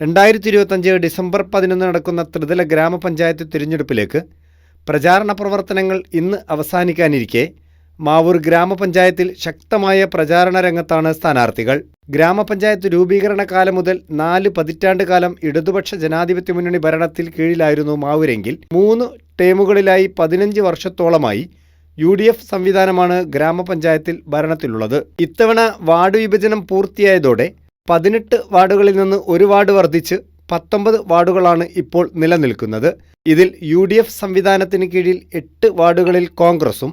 രണ്ടായിരത്തി ഇരുപത്തഞ്ച് ഡിസംബർ പതിനൊന്ന് നടക്കുന്ന ത്രിതല ഗ്രാമപഞ്ചായത്ത് തിരഞ്ഞെടുപ്പിലേക്ക് പ്രചാരണ പ്രവർത്തനങ്ങൾ ഇന്ന് അവസാനിക്കാനിരിക്കെ. മാവൂർ ഗ്രാമപഞ്ചായത്തിൽ ശക്തമായ പ്രചാരണ രംഗത്താണ് സ്ഥാനാർത്ഥികൾ. ഗ്രാമപഞ്ചായത്ത് രൂപീകരണ കാലം മുതൽ നാല് പതിറ്റാണ്ട് കാലം ഇടതുപക്ഷ ജനാധിപത്യ മുന്നണി ഭരണത്തിൽ കീഴിലായിരുന്നു മാവൂരെങ്കിൽ മൂന്ന് ടേമുകളിലായി പതിനഞ്ച് വർഷത്തോളമായി യു ഡി എഫ് സംവിധാനമാണ് ഗ്രാമപഞ്ചായത്തിൽ ഭരണത്തിലുള്ളത്. ഇത്തവണ വാർഡ് വിഭജനം പൂർത്തിയായതോടെ പതിനെട്ട് വാർഡുകളിൽ നിന്ന് ഒരു വാർഡ് വർദ്ധിച്ച് പത്തൊമ്പത് വാർഡുകളാണ് ഇപ്പോൾ നിലനിൽക്കുന്നത്. ഇതിൽ യു ഡി എഫ് സംവിധാനത്തിന് കീഴിൽ എട്ട് വാർഡുകളിൽ കോൺഗ്രസും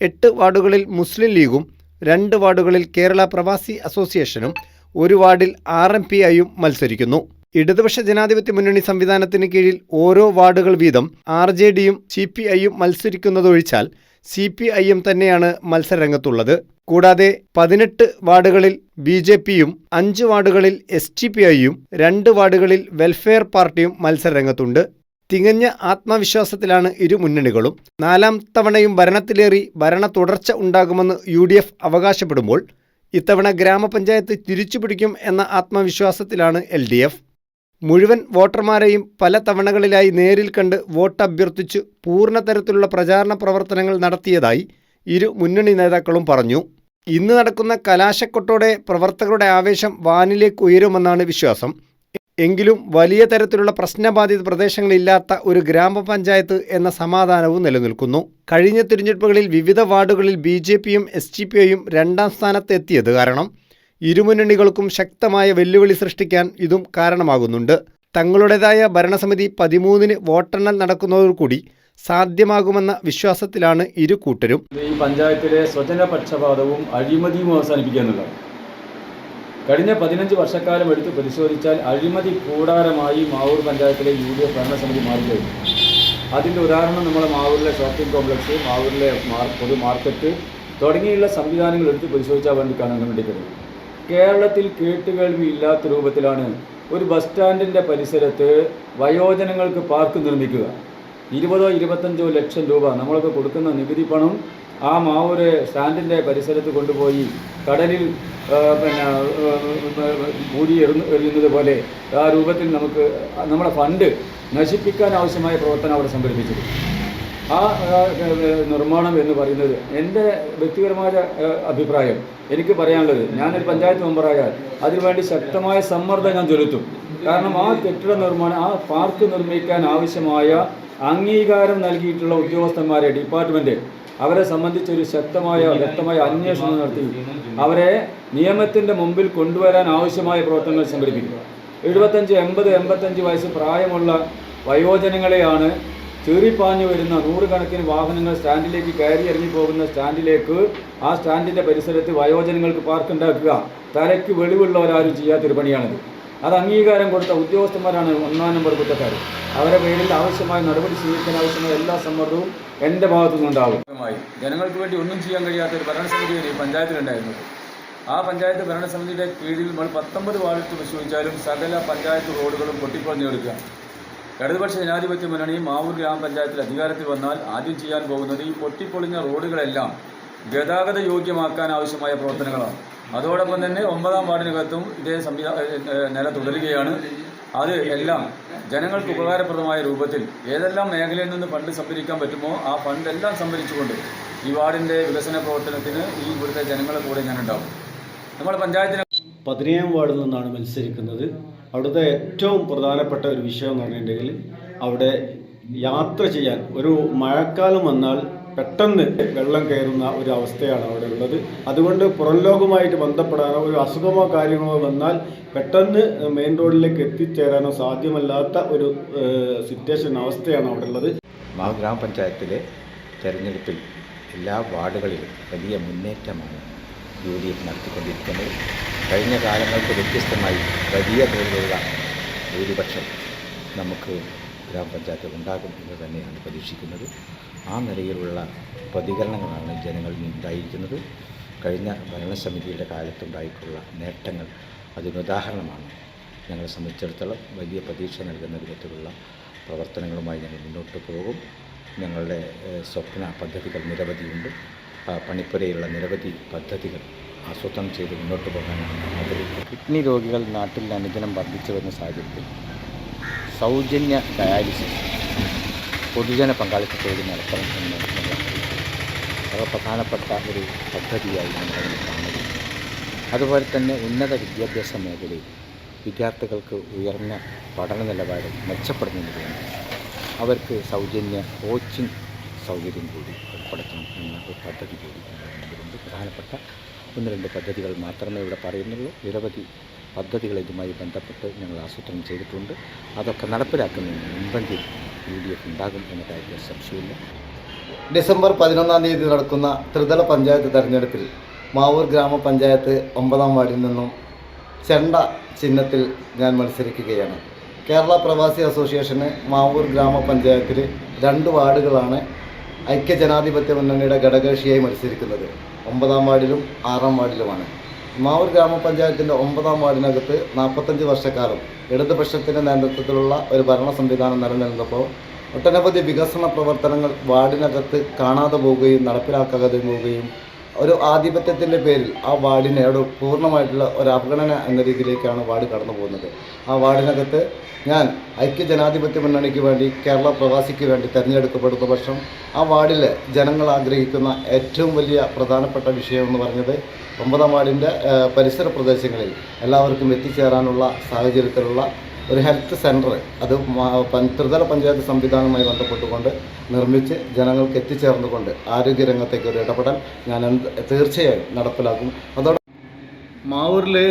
എട്ട് വാർഡുകളിൽ മുസ്ലിം ലീഗും രണ്ട് വാർഡുകളിൽ കേരള പ്രവാസി അസോസിയേഷനും ഒരു വാർഡിൽ ആർ എം പി മത്സരിക്കുന്നു. ഇടതുപക്ഷ ജനാധിപത്യ മുന്നണി സംവിധാനത്തിന് കീഴിൽ ഓരോ വാർഡുകൾ വീതം ആർ ജെ ഡിയും സി പി ഐയും മത്സരിക്കുന്നതൊഴിച്ചാൽ സി പി ഐ എം തന്നെയാണ് മത്സരരംഗത്തുള്ളത്. കൂടാതെ പതിനെട്ട് വാർഡുകളിൽ ബി ജെ പിയും അഞ്ച് വാർഡുകളിൽ എസ് ടി പി ഐയും രണ്ട് വാർഡുകളിൽ വെൽഫെയർ പാർട്ടിയും മത്സരരംഗത്തുണ്ട്. തികഞ്ഞ ആത്മവിശ്വാസത്തിലാണ് ഇരു മുന്നണികളും. നാലാം തവണയും ഭരണത്തിലേറി ഭരണ തുടർച്ച ഉണ്ടാകുമെന്ന് യു ഡി എഫ് അവകാശപ്പെടുമ്പോൾ ഇത്തവണ ഗ്രാമപഞ്ചായത്ത് തിരിച്ചുപിടിക്കും എന്ന ആത്മവിശ്വാസത്തിലാണ് എൽ ഡി എഫ്. മുഴുവൻ വോട്ടർമാരെയും പല തവണകളിലായി നേരിൽ കണ്ട് വോട്ട് അഭ്യർത്ഥിച്ചു പൂർണ തരത്തിലുള്ള പ്രചാരണ പ്രവർത്തനങ്ങൾ നടത്തിയതായി ഇരു മുന്നണി നേതാക്കളും പറഞ്ഞു. ഇന്ന് നടക്കുന്ന കലാശക്കൊട്ടോടെ പ്രവർത്തകരുടെ ആവേശം വാനിലേക്ക് ഉയരുമെന്നാണ് വിശ്വാസം. എങ്കിലും വലിയ തരത്തിലുള്ള പ്രശ്നബാധിത പ്രദേശങ്ങളില്ലാത്ത ഒരു ഗ്രാമപഞ്ചായത്ത് എന്ന സമാധാനവും നിലനിൽക്കുന്നു. കഴിഞ്ഞ തിരഞ്ഞെടുപ്പുകളിൽ വിവിധ വാർഡുകളിൽ ബി ജെ പിയും എസ് രണ്ടാം സ്ഥാനത്ത് എത്തിയത് കാരണം ഇരുമുന്നണികൾക്കും ശക്തമായ വെല്ലുവിളി സൃഷ്ടിക്കാൻ ഇതും കാരണമാകുന്നുണ്ട്. തങ്ങളുടേതായ ഭരണസമിതി പതിമൂന്നിന് വോട്ടെണ്ണൽ നടക്കുന്നതോടുകൂടി സാധ്യമാകുമെന്ന വിശ്വാസത്തിലാണ് ഇരു കൂട്ടരും. ഈ പഞ്ചായത്തിലെ സ്വജനപക്ഷപാതവും അഴിമതിയും അവസാനിപ്പിക്കുക എന്നുള്ളതാണ് കഴിഞ്ഞ പതിനഞ്ച് വർഷക്കാലം എടുത്ത് പരിശോധിച്ചാൽ അഴിമതി കൂടാരമായി മാവൂർ പഞ്ചായത്തിലെ യു ഡി എഫ് ഭരണസമിതി മാറിക്കഴിഞ്ഞു അതിന്റെ ഉദാഹരണം നമ്മുടെ മാവൂരിലെ ഷോപ്പിംഗ് കോംപ്ലക്സ് മാവൂരിലെ പൊതു മാർക്കറ്റ് തുടങ്ങിയുള്ള സംവിധാനങ്ങൾ എടുത്ത് പരിശോധിച്ചാൽ വേണ്ടി കാണാൻ വേണ്ടി കേരളത്തിൽ കേട്ടുകേൾവി ഇല്ലാത്ത രൂപത്തിലാണ് ഒരു ബസ് സ്റ്റാൻഡിന്റെ പരിസരത്ത് വയോജനങ്ങൾക്ക് പാർക്ക് നിർമ്മിക്കുക. ഇരുപതോ ഇരുപത്തഞ്ചോ ലക്ഷം രൂപ നമ്മളൊക്കെ കൊടുക്കുന്ന നികുതി പണം ആ മാവൂര് സ്റ്റാൻഡിന്റെ പരിസരത്ത് കൊണ്ടുപോയി കടലിൽ പിന്നെ മൂടി എറിയുന്നത് പോലെ ആ രൂപത്തിൽ നമുക്ക് നമ്മുടെ ഫണ്ട് നശിപ്പിക്കാൻ ആവശ്യമായ പ്രവർത്തനം അവിടെ സംഘടിപ്പിച്ചത് ആ നിർമ്മാണം എന്ന് പറയുന്നത് എന്റെ വ്യക്തിപരമായ അഭിപ്രായം. എനിക്ക് പറയാനുള്ളത് ഞാനൊരു പഞ്ചായത്ത് മെമ്പറായാൽ അതിനുവേണ്ടി ശക്തമായ സമ്മർദ്ദം ഞാൻ ചെലുത്തും. കാരണം ആ കെട്ടിട നിർമ്മാണം ആ പാർക്ക് നിർമ്മിക്കാൻ ആവശ്യമായ അംഗീകാരം നൽകിയിട്ടുള്ള ഉദ്യോഗസ്ഥന്മാരെ ഡിപ്പാർട്ട്മെന്റ് അവരെ സംബന്ധിച്ച് ഒരു ശക്തമായ വ്യക്തമായ അന്വേഷണം നടത്തി. അവരെ നിയമത്തിന്റെ മുമ്പിൽ കൊണ്ടുവരാൻ ആവശ്യമായ പ്രവർത്തനങ്ങൾ സംഘടിപ്പിക്കുക എഴുപത്തഞ്ച് എൺപത് എൺപത്തഞ്ച് വയസ്സ് പ്രായമുള്ള വയോജനങ്ങളെയാണ് ചീറിപ്പാഞ്ഞു വരുന്ന നൂറുകണക്കിന് വാഹനങ്ങൾ സ്റ്റാൻഡിലേക്ക് കയറി ഇറങ്ങി പോകുന്ന സ്റ്റാൻഡിലേക്ക് ആ സ്റ്റാൻഡിന്റെ പരിസരത്ത് വയോജനങ്ങൾക്ക് പാർക്കുണ്ടാക്കുക തലയ്ക്ക് വെളിവുള്ളവരാരും ചെയ്യാത്തൊരു പണിയാണിത്. അത് അംഗീകാരം കൊടുത്ത ഉദ്യോഗസ്ഥന്മാരാണ് ഒന്നാം നമ്പർ കുറ്റക്കാർ അവരെ പേരിൽ ആവശ്യമായ നടപടി സ്വീകരിക്കാൻ ആവശ്യമായ എല്ലാ സമ്മർദ്ദവും എന്റെ ഭാഗത്തു നിന്നുണ്ടാവും. ജനങ്ങൾക്ക് വേണ്ടി ഒന്നും ചെയ്യാൻ കഴിയാത്ത ഒരു ഭരണസമിതി പഞ്ചായത്തിലുണ്ടായിരുന്നു ആ പഞ്ചായത്ത് ഭരണസമിതിയുടെ കീഴിൽ നമ്മൾ പത്തൊമ്പത് വാർഡ് പരിശോധിച്ചാലും സകല പഞ്ചായത്ത് റോഡുകളും പൊട്ടിപ്പൊളിഞ്ഞു ഇടതുപക്ഷ ജനാധിപത്യ മുന്നണി മാവൂർ ഗ്രാമപഞ്ചായത്തിൽ അധികാരത്തിൽ വന്നാൽ ആദ്യം ചെയ്യാൻ പോകുന്നത് ഈ പൊട്ടിപ്പൊളിഞ്ഞ റോഡുകളെല്ലാം ഗതാഗത യോഗ്യമാക്കാൻ ആവശ്യമായ പ്രവർത്തനങ്ങളാണ്. അതോടൊപ്പം തന്നെ ഒമ്പതാം വാർഡിനകത്തും ഇതേ നില തുടരുകയാണ്. അത് എല്ലാം ജനങ്ങൾക്ക് ഉപകാരപ്രദമായ രൂപത്തിൽ ഏതെല്ലാം മേഖലയിൽ നിന്ന് ഫണ്ട് സംഭരിക്കാൻ പറ്റുമോ ആ ഫണ്ട് എല്ലാം സംഭരിച്ചുകൊണ്ട് ഈ വാർഡിന്റെ വികസന പ്രവർത്തനത്തിന് ഈ ഇവിടുത്തെ ജനങ്ങളെ കൂടെ ഞാനുണ്ടാവും. നമ്മുടെ പഞ്ചായത്തിന് പതിനേഴാം വാർഡിൽ നിന്നാണ് മത്സരിക്കുന്നത്. അവിടുത്തെ ഏറ്റവും പ്രധാനപ്പെട്ട ഒരു വിഷയം എന്ന് പറഞ്ഞിട്ടുണ്ടെങ്കിൽ അവിടെ യാത്ര ചെയ്യാൻ ഒരു മഴക്കാലം വന്നാൽ പെട്ടെന്ന് വെള്ളം കയറുന്ന ഒരു അവസ്ഥയാണ് അവിടെ ഉള്ളത്. അതുകൊണ്ട് പുറം ലോകമായിട്ട് ബന്ധപ്പെടാനോ ഒരു അസുഖമോ കാര്യങ്ങളോ വന്നാൽ പെട്ടെന്ന് മെയിൻ റോഡിലേക്ക് എത്തിച്ചേരാനോ സാധ്യമല്ലാത്ത ഒരു സിറ്റുവേഷൻ അവസ്ഥയാണ് അവിടെ ഉള്ളത്. മാ ഗ്രാമപഞ്ചായത്തിലെ തെരഞ്ഞെടുപ്പിൽ എല്ലാ വാർഡുകളിലും വലിയ മുന്നേറ്റമാണ് യു ഡി എഫ് നടത്തിക്കൊണ്ടിരിക്കുന്നത്. കഴിഞ്ഞ കാലങ്ങൾക്ക് വ്യത്യസ്തമായി വലിയ തോതിലുള്ള ഭൂരിപക്ഷം നമുക്ക് ഗ്രാമപഞ്ചായത്തിൽ ഉണ്ടാകും എന്ന് തന്നെയാണ് പ്രതീക്ഷിക്കുന്നത്. ആ നിലയിലുള്ള പ്രതികരണങ്ങളാണ് ജനങ്ങളിൽ നിന്നുണ്ടായിരിക്കുന്നത് കഴിഞ്ഞ ഭരണസമിതിയുടെ കാലത്തുണ്ടായിട്ടുള്ള നേട്ടങ്ങൾ അതിനുദാഹരണമാണ് ഞങ്ങളെ സംബന്ധിച്ചിടത്തോളം വലിയ പ്രതീക്ഷ നൽകുന്ന വിധത്തിലുള്ള പ്രവർത്തനങ്ങളുമായി ഞങ്ങൾ മുന്നോട്ട് പോകും. ഞങ്ങളുടെ സ്വപ്ന പദ്ധതികൾ നിരവധിയുണ്ട്. പണിപ്പുരയുള്ള നിരവധി പദ്ധതികൾ ആസൂത്രണം ചെയ്ത് മുന്നോട്ട് പോകാനാണ് ആഗ്രഹിക്കുന്നത്. കിഡ്നി രോഗികൾ നാട്ടിൽ അനുദിനം വർദ്ധിച്ചു വരുന്ന സാഹചര്യത്തിൽ സൗജന്യ ഡയാലിസിസ് പൊതുജന പങ്കാളിത്തത്തോട് നടത്തണം എന്ന് വളരെ പ്രധാനപ്പെട്ട ഒരു പദ്ധതിയായി നമ്മൾ അതിനെ കാണുന്നു അതുപോലെ തന്നെ ഉന്നത വിദ്യാഭ്യാസ മേഖലയിൽ വിദ്യാർത്ഥികൾക്ക് ഉയർന്ന പഠന നിലവാരം മെച്ചപ്പെടുന്നതിന് അവർക്ക് സൗജന്യ കോച്ചിങ് സൗകര്യം കൂടി ഏർപ്പെടുത്തണം എന്ന ഒരു പദ്ധതി കൂടി പ്രധാനപ്പെട്ട ഒന്ന് രണ്ട് പദ്ധതികൾ മാത്രമേ ഇവിടെ പറയുന്നുള്ളൂ. നിരവധി പദ്ധതികൾ ഇതുമായി ബന്ധപ്പെട്ട് ഞങ്ങൾ ആസൂത്രണം ചെയ്തിട്ടുണ്ട്. അതൊക്കെ നടപ്പിലാക്കുന്നതിന് മുൻപന്തി യു ഡി എഫ് ഉണ്ടാകും എന്ന കാര്യത്തിൽ സംശയമില്ല ഡിസംബർ പതിനൊന്നാം തീയതി നടക്കുന്ന ത്രിതല പഞ്ചായത്ത് തെരഞ്ഞെടുപ്പിൽ മാവൂർ ഗ്രാമപഞ്ചായത്ത് ഒമ്പതാം വാർഡിൽ നിന്നും ചെണ്ട ചിഹ്നത്തിൽ ഞാൻ മത്സരിക്കുകയാണ്. കേരള പ്രവാസി അസോസിയേഷന് മാവൂർ ഗ്രാമപഞ്ചായത്തിൽ രണ്ട് വാർഡുകളാണ് ഐക്യജനാധിപത്യ മുന്നണിയുടെ ഘടകകക്ഷിയായി മത്സരിക്കുന്നത്. ഒമ്പതാം വാർഡിലും ആറാം വാർഡിലുമാണ്. മാവൂർ ഗ്രാമപഞ്ചായത്തിന്റെ ഒമ്പതാം വാർഡിനകത്ത് നാൽപ്പത്തഞ്ച് വർഷക്കാലം ഇടതുപക്ഷത്തിന്റെ നേതൃത്വത്തിലുള്ള ഒരു ഭരണ സംവിധാനം നിലനിന്നപ്പോൾ ഒട്ടനവധി വികസന പ്രവർത്തനങ്ങൾ വാർഡിനകത്ത് കാണാതെ പോവുകയും നടപ്പിലാക്കാതെ പോവുകയും ഒരു ആധിപത്യത്തിന്റെ പേരിൽ ആ വാർഡിനെ ഒരു പൂർണമായിട്ടുള്ള ഒരു അവഗണന എന്ന രീതിയിലേക്കാണ് വാർഡ് കടന്നു പോകുന്നത്. ആ വാർഡിനകത്ത് ഞാൻ ഐക്യ ജനാധിപത്യ മുന്നണിക്ക് വേണ്ടി കേരള പ്രവാസിക്ക് വേണ്ടി തിരഞ്ഞെടുക്കപ്പെടുന്ന പക്ഷം ആ വാർഡിൽ ജനങ്ങൾ ആഗ്രഹിക്കുന്ന ഏറ്റവും വലിയ പ്രധാനപ്പെട്ട വിഷയമെന്ന് പറഞ്ഞത് ഒമ്പതാം വാർഡിന്റെ പരിസര പ്രദേശങ്ങളിൽ എല്ലാവർക്കും എത്തിച്ചേരാനുള്ള സാഹചര്യത്തിലുള്ള ഒരു ഹെൽത്ത് സെന്റർ അത് ത്രിതല പഞ്ചായത്ത് സംവിധാനവുമായി ബന്ധപ്പെട്ടുകൊണ്ട് നിർമ്മിച്ച് ജനങ്ങൾക്ക് എത്തിച്ചേർന്നുകൊണ്ട് ആരോഗ്യരംഗത്തേക്ക് ഒരു ഇടപെടൽ ഞാൻ തീർച്ചയായും നടപ്പിലാക്കും. അതോടെ മാവൂരിലെ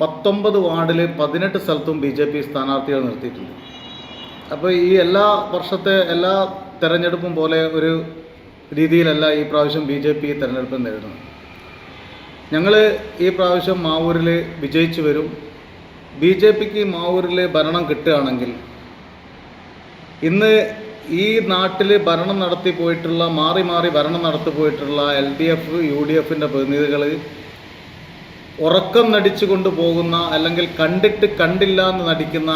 പത്തൊമ്പത് വാർഡിൽ പതിനെട്ട് സ്ഥലത്തും ബി ജെ പി സ്ഥാനാർത്ഥികൾ നിർത്തിയിട്ടുണ്ട്. അപ്പോൾ ഈ എല്ലാ വർഷത്തെ എല്ലാ തെരഞ്ഞെടുപ്പും പോലെ ഒരു രീതിയിലല്ല ഈ പ്രാവശ്യം ബി ജെ പി തെരഞ്ഞെടുപ്പ് നേരിടുന്നത്. ഞങ്ങൾ ഈ പ്രാവശ്യം മാവൂരിൽ വിജയിച്ചു വരും. ബി ജെ പിക്ക് മാവൂരിൽ ഭരണം കിട്ടുകയാണെങ്കിൽ ഇന്ന് ഈ നാട്ടിൽ ഭരണം നടത്തി പോയിട്ടുള്ള മാറി മാറി ഭരണം നടത്തി പോയിട്ടുള്ള L D F U D എഫിന്റെ പ്രതിനിധികൾ ഉറക്കം നടിച്ചു കൊണ്ടുപോകുന്ന അല്ലെങ്കിൽ കണ്ടിട്ട് കണ്ടില്ല എന്ന് നടിക്കുന്ന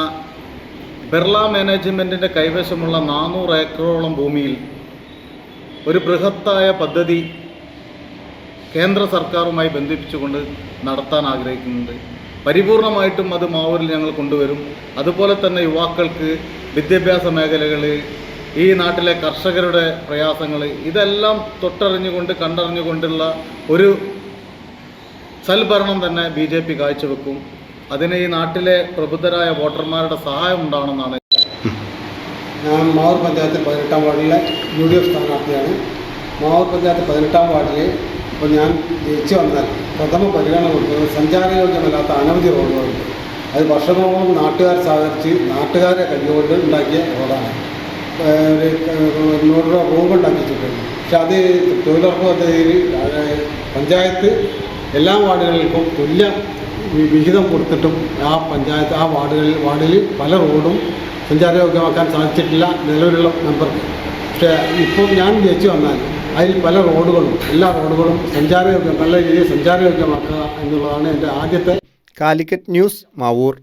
ബിർള മാനേജ്മെന്റിന്റെ കൈവശമുള്ള നാനൂറ് ഏക്കറോളം ഭൂമിയിൽ ഒരു ബൃഹത്തായ പദ്ധതി കേന്ദ്ര സർക്കാരുമായി ബന്ധിപ്പിച്ചുകൊണ്ട് നടത്താൻ ആഗ്രഹിക്കുന്നുണ്ട്. പരിപൂർണമായിട്ടും അത് മാവൂരിൽ ഞങ്ങൾ കൊണ്ടുവരും. അതുപോലെ തന്നെ യുവാക്കൾക്ക് വിദ്യാഭ്യാസ മേഖലകൾ ഈ നാട്ടിലെ കർഷകരുടെ പ്രയാസങ്ങൾ ഇതെല്ലാം തൊട്ടറിഞ്ഞുകൊണ്ട് കണ്ടറിഞ്ഞുകൊണ്ടുള്ള ഒരു സൽഭരണം തന്നെ ബി ജെ പി കാഴ്ചവെക്കും. അതിന് ഈ നാട്ടിലെ പ്രബുദ്ധരായ വോട്ടർമാരുടെ സഹായം ഉണ്ടാണെന്നാണ് ഞാൻ മാവൂർ പഞ്ചായത്ത് പതിനെട്ടാം വാർഡിലെ യു ഡി എഫ് സ്ഥാനാർത്ഥിയാണ്. മാവൂർ പഞ്ചായത്ത് പതിനെട്ടാം വാർഡിൽ ഇപ്പോൾ ഞാൻ ജയിച്ചു വന്നാൽ പ്രഥമ പരിഗണന കൊടുക്കുന്നത് സഞ്ചാരയോഗ്യമല്ലാത്ത അനവധി റോഡുകളുണ്ട്. അത് വർഷങ്ങളോളം നാട്ടുകാർ സഹകരിച്ച് നാട്ടുകാരെ കൈകൊണ്ട് ഉണ്ടാക്കിയ റോഡാണ്. നൂറ് രൂപ റൂം ഉണ്ടാക്കിച്ചിട്ടുണ്ട് പക്ഷെ അത് തൊഴിലുറപ്പ് പദ്ധതിയിൽ പഞ്ചായത്ത് എല്ലാ വാർഡുകൾക്കും തുല്യ വിഹിതം കൊടുത്തിട്ടും ആ പഞ്ചായത്ത് ആ വാർഡുകളിൽ വാർഡിൽ പല റോഡും സഞ്ചാരയോഗ്യമാക്കാൻ സാധിച്ചിട്ടില്ല നിലവിലുള്ള മെമ്പർക്ക് പക്ഷേ ഇപ്പോൾ ഞാൻ ജയിച്ചു വന്നാൽ അതിൽ പല റോഡുകളും എല്ലാ റോഡുകളും സഞ്ചാരയോഗ്യം നല്ല രീതിയിൽ സഞ്ചാരയോഗ്യമാക്കുക എന്നുള്ളതാണ് എന്റെ ആദ്യത്തെ കാലിക്കറ്റ് ന്യൂസ് മാവൂർ.